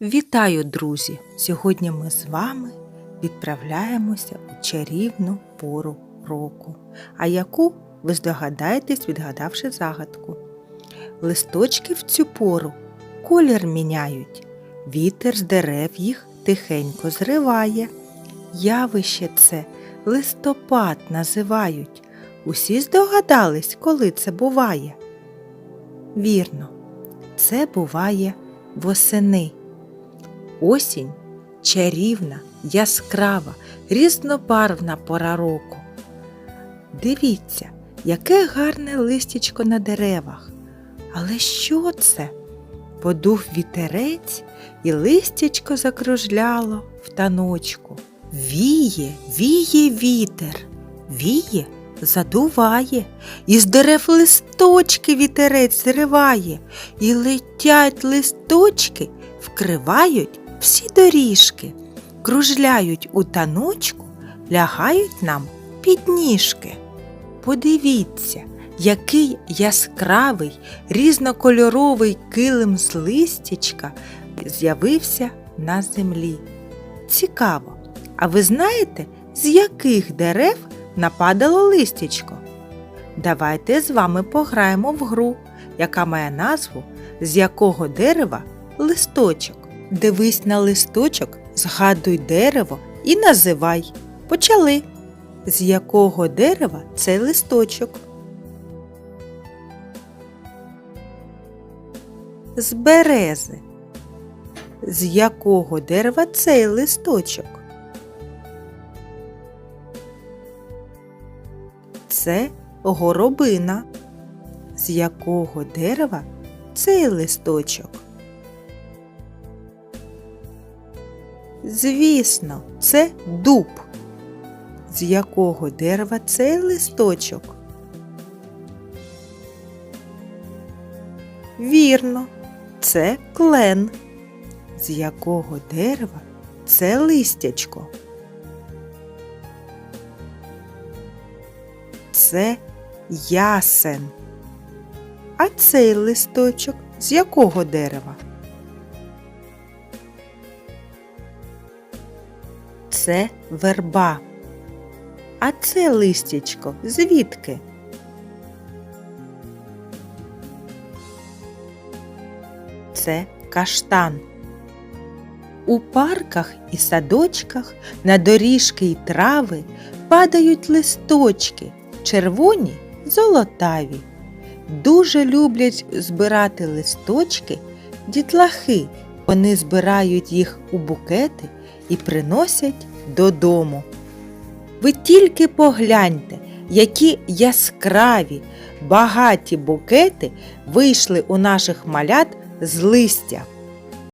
Вітаю, друзі! Сьогодні ми з вами відправляємося у чарівну пору року, а яку ви здогадаєтесь, відгадавши загадку. Листочки в цю пору колір міняють, вітер з дерев їх тихенько зриває. Явище це листопад називають. Усі здогадались, коли це буває. Вірно, це буває восени. Осінь чарівна, яскрава, різнобарвна пора року. Дивіться, яке гарне листячко на деревах. Але що це? Подув вітерець і листячко закружляло в таночку. Віє, віє вітер, віє, задуває, із дерев листочки вітерець зриває, і летять листочки, вкривають всі доріжки, кружляють у таночку, лягають нам під ніжки. Подивіться, який яскравий, різнокольоровий килим з листячка з'явився на землі. Цікаво, а ви знаєте, з яких дерев нападало листячко? Давайте з вами пограємо в гру, яка має назву З якого дерева листочок. Дивись на листочок, згадуй дерево і називай. Почали. З якого дерева цей листочок? З берези. З якого дерева цей листочок? Це горобина. З якого дерева цей листочок? Звісно, це дуб. З якого дерева цей листочок? Вірно, це клен. З якого дерева це листячко? Це ясен. А цей листочок з якого дерева? Це верба. А це листячко звідки? Це каштан. У парках і садочках на доріжки й трави падають листочки, червоні золотаві. Дуже люблять збирати листочки дітлахи. Вони збирають їх у букети і приносять додому. Ви тільки погляньте, які яскраві, багаті букети вийшли у наших малят з листя.